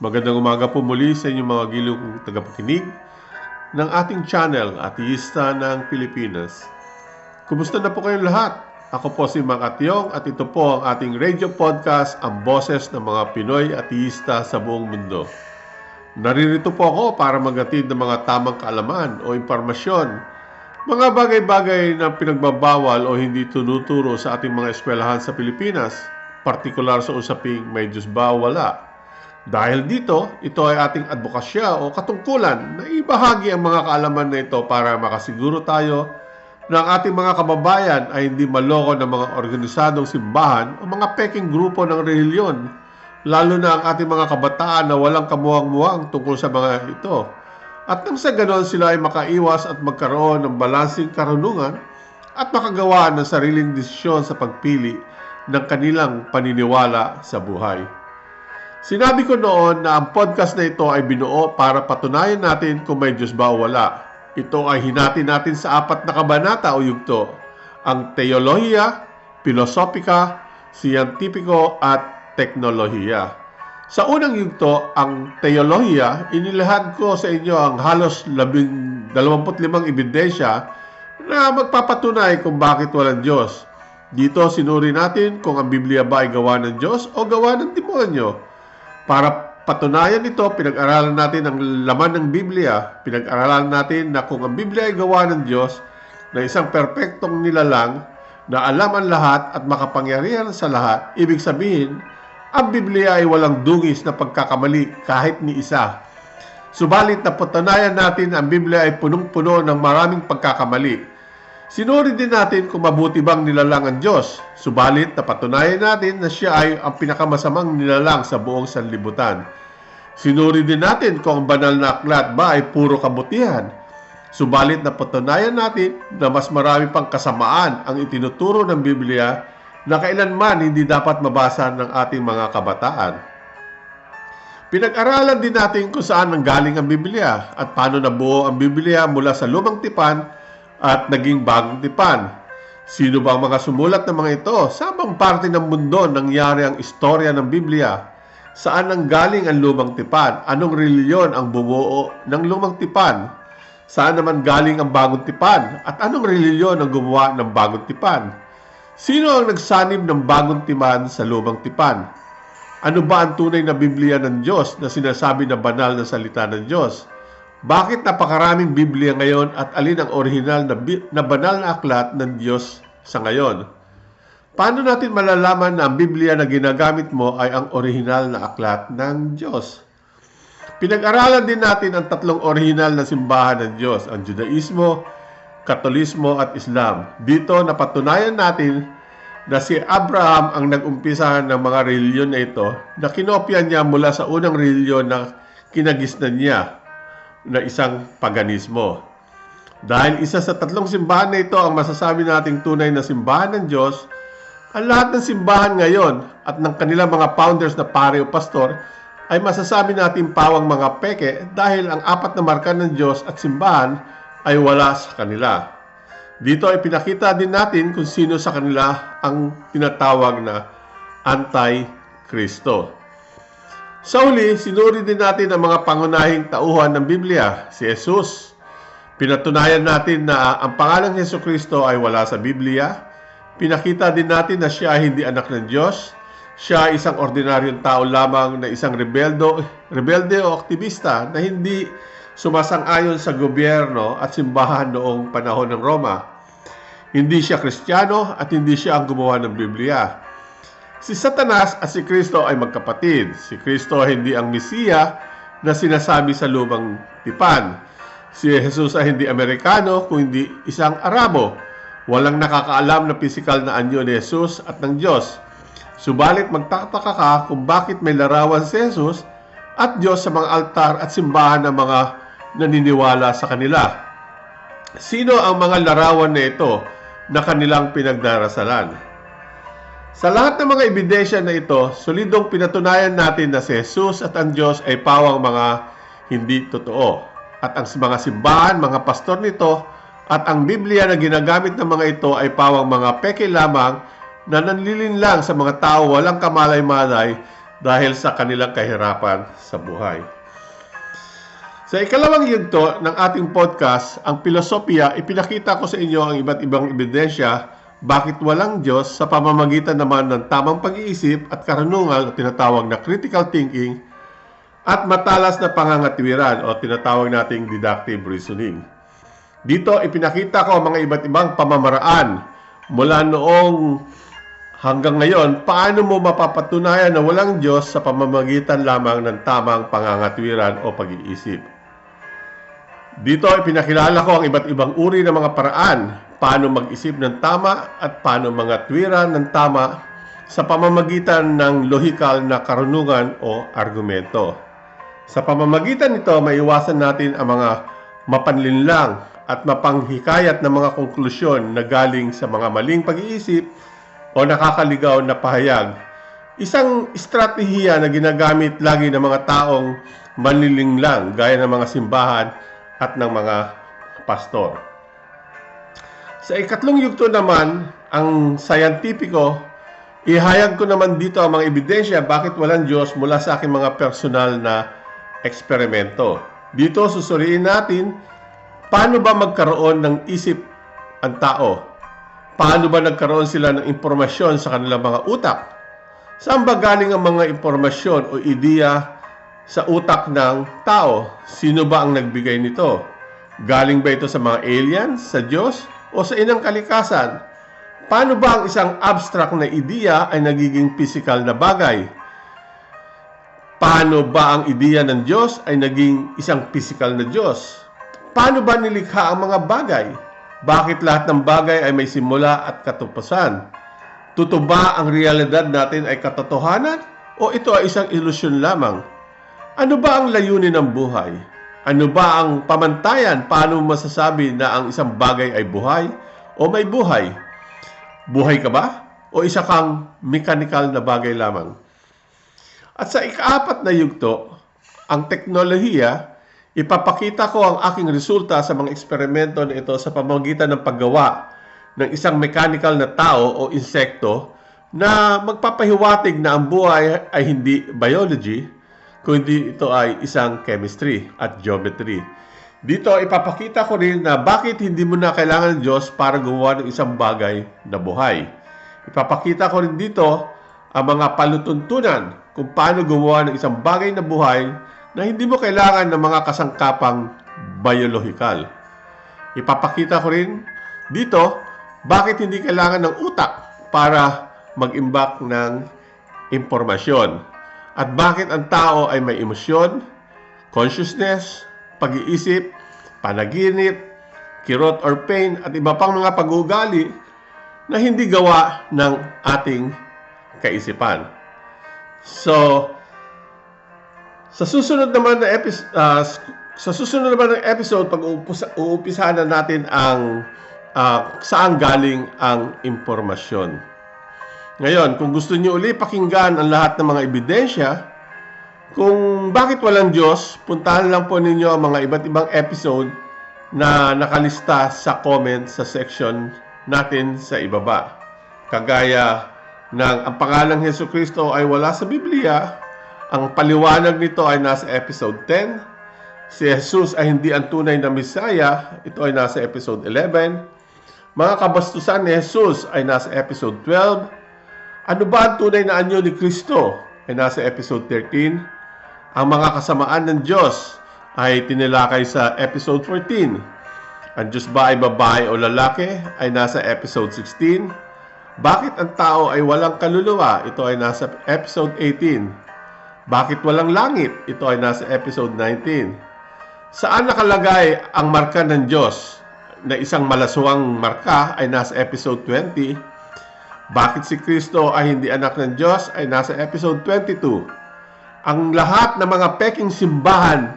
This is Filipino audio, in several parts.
Magandang umaga po muli sa inyong mga gilong tagapakinig ng ating channel, Ateista ng Pilipinas. Kumusta na po kayong lahat? Ako po si Mang Atyong at ito po ang ating radio podcast, ang boses ng mga Pinoy ateista sa buong mundo. Naririto po ako para magatid ng mga tamang kaalaman o impormasyon, mga bagay-bagay na pinagbabawal o hindi tunuturo sa ating mga eskwelahan sa Pilipinas, partikular sa usaping may Diyos ba wala. Dahil dito, ito ay ating advokasya o katungkulan na ibahagi ang mga kaalaman na ito para makasiguro tayo na ang ating mga kababayan ay hindi maloko ng mga organisadong simbahan o mga peking grupo ng reliyon, lalo na ang ating mga kabataan na walang kamuwang-muwang tungkol sa mga ito. At nang sa ganon sila ay makaiwas at magkaroon ng balansing karunungan at makagawa ng sariling desisyon sa pagpili ng kanilang paniniwala sa buhay. Sinabi ko noon na ang podcast na ito ay binuo para patunayan natin kung may Diyos ba o wala. Ito ay hinati natin sa apat na kabanata o yugto. Ang teolohiya, filosopika, siyentipiko at teknolohiya. Sa unang yugto, ang teolohiya, inilahad ko sa inyo ang halos 25 ebidensya na magpapatunay kung bakit walang Diyos. Dito sinuri natin kung ang Biblia ba ay gawa ng Diyos o gawa ng demonyo. Para patunayan ito, pinag-aralan natin ang laman ng Biblia. Pinag-aralan natin na kung ang Biblia ay gawa ng Diyos, na isang perpektong nilalang na alam ang lahat at makapangyarihan sa lahat, ibig sabihin, ang Biblia ay walang dungis na pagkakamali kahit ni isa. Subalit na patunayan natin ang Biblia ay punong-puno ng maraming pagkakamali. Sinuri din natin kung mabuti bang nilalang ang Diyos. Subalit napatunayan natin na siya ay ang pinakamasamang nilalang sa buong sanlibutan. Sinuri din natin kung ang banal na aklat ba ay puro kabutihan. Subalit napatunayan natin na mas marami pang kasamaan ang itinuturo ng Biblia na kailanman hindi dapat mabasa ng ating mga kabataan. Pinag-aralan din natin kung saan nanggaling ang Biblia at paano nabuo ang Biblia mula sa lumang tipan at naging bagong tipan. Sino ba ang mga sumulat ng mga ito? Sa bang parte ng mundo nangyari ang istorya ng Biblia? Saan nanggaling ang lumang tipan? Anong reliyon ang bumuo ng lumang tipan? Saan naman galing ang bagong tipan? At anong reliyon ang gumawa ng bagong tipan? Sino ang nagsanib ng bagong tipan sa lumang tipan? Ano ba ang tunay na Biblia ng Diyos na sinasabi na banal na salita ng Diyos? Bakit napakaraming Biblia ngayon at alin ang orihinal na, na banal na aklat ng Diyos sa ngayon? Paano natin malalaman na ang Biblia na ginagamit mo ay ang orihinal na aklat ng Diyos? Pinag-aralan din natin ang tatlong orihinal na simbahan ng Diyos, ang Judaismo, Katolismo at Islam. Dito napatunayan natin na si Abraham ang nag-umpisa ng mga reliyon na ito na kinopya niya mula sa unang reliyon na kinagisnan niya na isang paganismo. Dahil isa sa tatlong simbahan na ito ang masasabi nating tunay na simbahan ng Diyos, ang lahat ng simbahan ngayon at ng kanilang mga founders na pare o pastor ay masasabi natin pawang mga peke dahil ang apat na marka ng Diyos at simbahan ay wala sa kanila. Dito ay pinakita din natin kung sino sa kanila ang tinatawag na Anti-Kristo. Sa huli, sinuri din natin ang mga pangunahing tauhan ng Biblia, si Jesus. Pinatunayan natin na ang pangalang Heso Kristo ay wala sa Biblia. Pinakita din natin na siya ay hindi anak ng Diyos. Siya ay isang ordinaryong tao lamang na isang rebeldo, rebelde o aktivista na hindi sumasang-ayon sa gobyerno at simbahan noong panahon ng Roma. Hindi siya kristyano at hindi siya ang gumawa ng Biblia. Si Satanas at si Kristo ay magkapatid. Si Kristo hindi ang Mesiya na sinasabi sa lumang tipan. Si Jesus ay hindi Amerikano kundi isang Arabo. Walang nakakaalam na pisikal na anyo ni Jesus at ng Diyos. Subalit magtataka ka kung bakit may larawan si Jesus at Diyos sa mga altar at simbahan ng mga naniniwala sa kanila. Sino ang mga larawan na ito na kanilang pinagdarasalan? Sa lahat ng mga ebidensya na ito, solidong pinatunayan natin na si Jesus at ang Diyos ay pawang mga hindi totoo. At ang mga simbahan, mga pastor nito, at ang Biblia na ginagamit ng mga ito ay pawang mga peke lamang na nanlilin lang sa mga tao walang kamalay-malay dahil sa kanilang kahirapan sa buhay. Sa ikalawang yugto ng ating podcast, ang filosofiya, ipinakita ko sa inyo ang iba't ibang ebidensya bakit walang Diyos sa pamamagitan naman ng tamang pag-iisip at karunungan o tinatawag na critical thinking at matalas na pangangatiwiran o tinatawag nating deductive reasoning. Dito ipinakita ko ang mga iba't ibang pamamaraan mula noong hanggang ngayon paano mo mapapatunayan na walang Diyos sa pamamagitan lamang ng tamang pangangatiwiran o pag-iisip. Dito ipinakilala ko ang iba't ibang uri ng mga paraan paano mag-isip ng tama at paano mga tuwiran ng tama sa pamamagitan ng lohikal na karunungan o argumento. Sa pamamagitan nito, maiwasan natin ang mga mapanlinlang at mapanghikayat na mga konklusyon na galing sa mga maling pag-iisip o nakakaligaw na pahayag. Isang estratehiya na ginagamit lagi ng mga taong manlilinglang gaya ng mga simbahan at ng mga pastor. Sa ikatlong yugto naman, ang sayantipiko, ihayag ko naman dito ang mga ebidensya bakit walang Diyos mula sa aking mga personal na eksperimento. Dito susuriin natin paano ba magkaroon ng isip ang tao? Paano ba nagkaroon sila ng impormasyon sa kanilang mga utak? Saan ba galing ang mga impormasyon o ideya sa utak ng tao? Sino ba ang nagbigay nito? Galing ba ito sa mga aliens, sa Diyos, o sa inang kalikasan? Paano ba ang isang abstract na ideya ay nagiging physical na bagay? Paano ba ang ideya ng Diyos ay naging isang physical na Diyos? Paano ba nilikha ang mga bagay? Bakit lahat ng bagay ay may simula at katupasan? Totoo ba ang realidad natin ay katotohanan o ito ay isang ilusyon lamang? Ano ba ang layunin ng buhay? Ano ba ang pamantayan? Paano masasabi na ang isang bagay ay buhay o may buhay? Buhay ka ba? O isa kang mechanical na bagay lamang? At sa ikaapat na yugto, ang teknolohiya, ipapakita ko ang aking resulta sa mga eksperimento na ito sa pamamagitan ng paggawa ng isang mechanical na tao o insekto na magpapahiwatig na ang buhay ay hindi biology, kundi ito ay isang chemistry at geometry. Dito ipapakita ko rin na bakit hindi mo na kailangan ng Diyos para gumawa ng isang bagay na buhay. Ipapakita ko rin dito ang mga palutuntunan kung paano gumawa ng isang bagay na buhay na hindi mo kailangan ng mga kasangkapang biological. Ipapakita ko rin dito bakit hindi kailangan ng utak para mag-imbak ng impormasyon at bakit ang tao ay may emosyon, consciousness, pag-iisip, panaginip, kirot or pain at iba pang mga pag-uugali na hindi gawa ng ating kaisipan. So, sa susunod naman na episode, uh, sa susunod naman ng episode, pag uumpisahan na natin ang uh, saan galing ang impormasyon. Ngayon, kung gusto niyo uli pakinggan ang lahat ng mga ebidensya, kung bakit walang Diyos, puntahan lang po ninyo ang mga iba't ibang episode na nakalista sa comment sa section natin sa ibaba. Kagaya ng ang pangalang Heso Kristo ay wala sa Biblia, ang paliwanag nito ay nasa episode 10. Si Jesus ay hindi ang tunay na Messiah, ito ay nasa episode 11. Mga kabastusan ni Jesus ay nasa episode 12. Ano ba ang tunay na anyo ni Kristo ay nasa episode 13. Ang mga kasamaan ng Diyos ay tinilakay sa episode 14. Ang Diyos ba ay babae o lalaki ay nasa episode 16. Bakit ang tao ay walang kaluluwa? Ito ay nasa episode 18. Bakit walang langit? Ito ay nasa episode 19. Saan nakalagay ang marka ng Diyos na isang malaswang marka ay nasa episode 20. Bakit si Kristo ay hindi anak ng Diyos ay nasa episode 22 ang lahat ng mga peking simbahan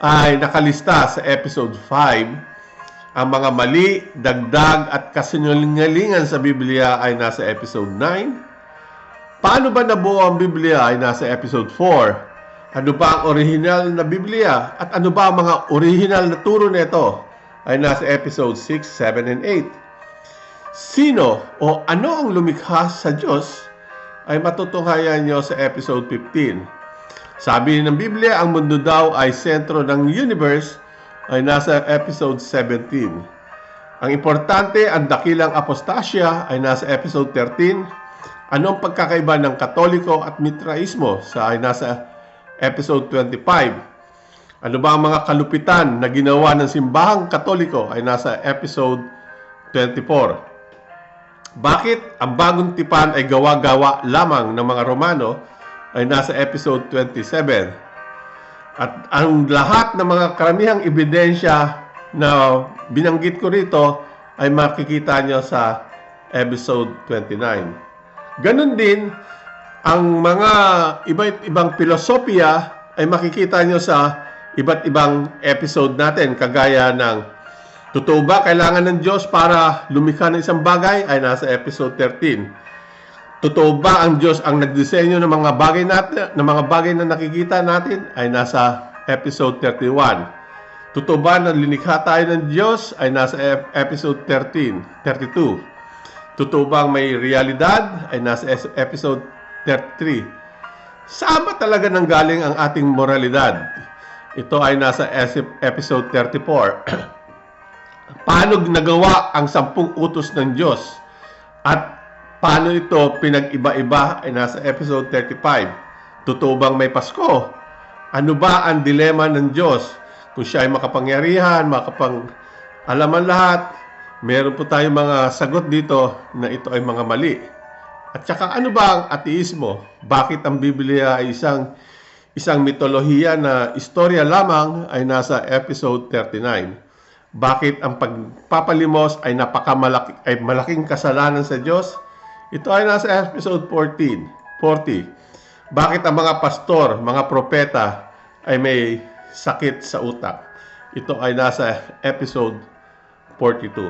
ay nakalista sa episode 5. Ang mga mali, dagdag at kasinungalingan sa Biblia ay nasa episode 9. Paano ba nabuo ang Biblia ay nasa episode 4. Ano ba ang original na Biblia at ano ba ang mga original na turo nito ay nasa episode 6, 7, and 8. Sino o ano ang lumikha sa Diyos ay matutunghayan nyo sa episode 15. Sabi ng Biblia, ang mundo daw ay sentro ng universe ay nasa episode 17. Ang importante, ang dakilang apostasya ay nasa episode 13. Ano ang pagkakaiba ng Katoliko at Mitraismo sa ay nasa episode 25. Ano ba ang mga kalupitan na ginawa ng simbahang Katoliko ay nasa episode 24. Bakit ang bagong tipan ay gawa-gawa lamang ng mga Romano ay nasa episode 27. At ang lahat ng mga karamihang ebidensya na binanggit ko rito ay makikita nyo sa episode 29. Ganon din, ang mga iba't ibang filosofiya ay makikita nyo sa iba't ibang episode natin kagaya ng Totoo ba kailangan ng Diyos para lumikha ng isang bagay ay nasa episode 13. Totoo ba ang Diyos ang nagdisenyo ng mga bagay natin, ng mga bagay na nakikita natin ay nasa episode 31. Totoo ba na linikha tayo ng Diyos ay nasa ep- episode 13, 32. Totoo ba ang may realidad ay nasa episode 33. Saan ba talaga nanggaling ang ating moralidad? Ito ay nasa episode 34. paano nagawa ang sampung utos ng Diyos at paano ito pinag-iba-iba ay nasa episode 35. Totoo bang may Pasko? Ano ba ang dilema ng Diyos? Kung siya ay makapangyarihan, makapang alaman lahat, meron po tayong mga sagot dito na ito ay mga mali. At saka ano ba ang ateismo? Bakit ang Biblia ay isang isang mitolohiya na istorya lamang ay nasa episode 39? Bakit ang pagpapalimos ay napakamalaki ay malaking kasalanan sa Diyos? Ito ay nasa episode 14, 40. Bakit ang mga pastor, mga propeta ay may sakit sa utak? Ito ay nasa episode 42.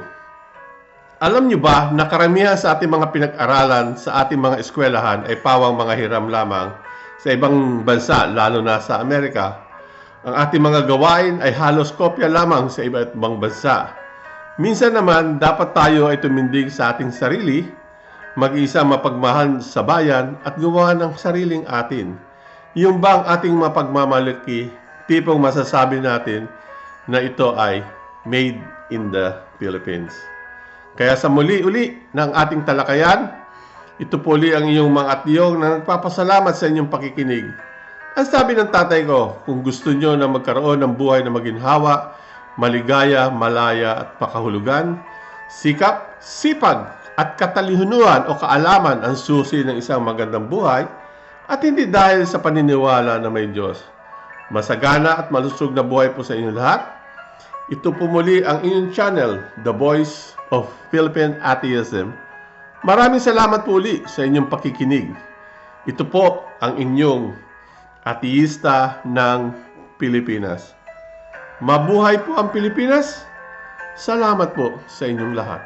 Alam nyo ba na karamihan sa ating mga pinag-aralan sa ating mga eskwelahan ay pawang mga hiram lamang sa ibang bansa, lalo na sa Amerika? Ang ating mga gawain ay halos kopya lamang sa iba't ibang bansa. Minsan naman, dapat tayo ay tumindig sa ating sarili, mag-isa mapagmahal sa bayan at gumawa ng sariling atin. Yung ba ang ating mapagmamalaki, tipong masasabi natin na ito ay made in the Philippines. Kaya sa muli-uli ng ating talakayan, ito po ang iyong mga atiyong na nagpapasalamat sa inyong pakikinig. Ang sabi ng tatay ko, kung gusto nyo na magkaroon ng buhay na maginhawa, maligaya, malaya at pakahulugan, sikap, sipag at katalinuhan o kaalaman ang susi ng isang magandang buhay at hindi dahil sa paniniwala na may Diyos. Masagana at malusog na buhay po sa inyong lahat. Ito po muli ang inyong channel, The Voice of Philippine Atheism. Maraming salamat po uli sa inyong pakikinig. Ito po ang inyong ateista ng Pilipinas. Mabuhay po ang Pilipinas. Salamat po sa inyong lahat.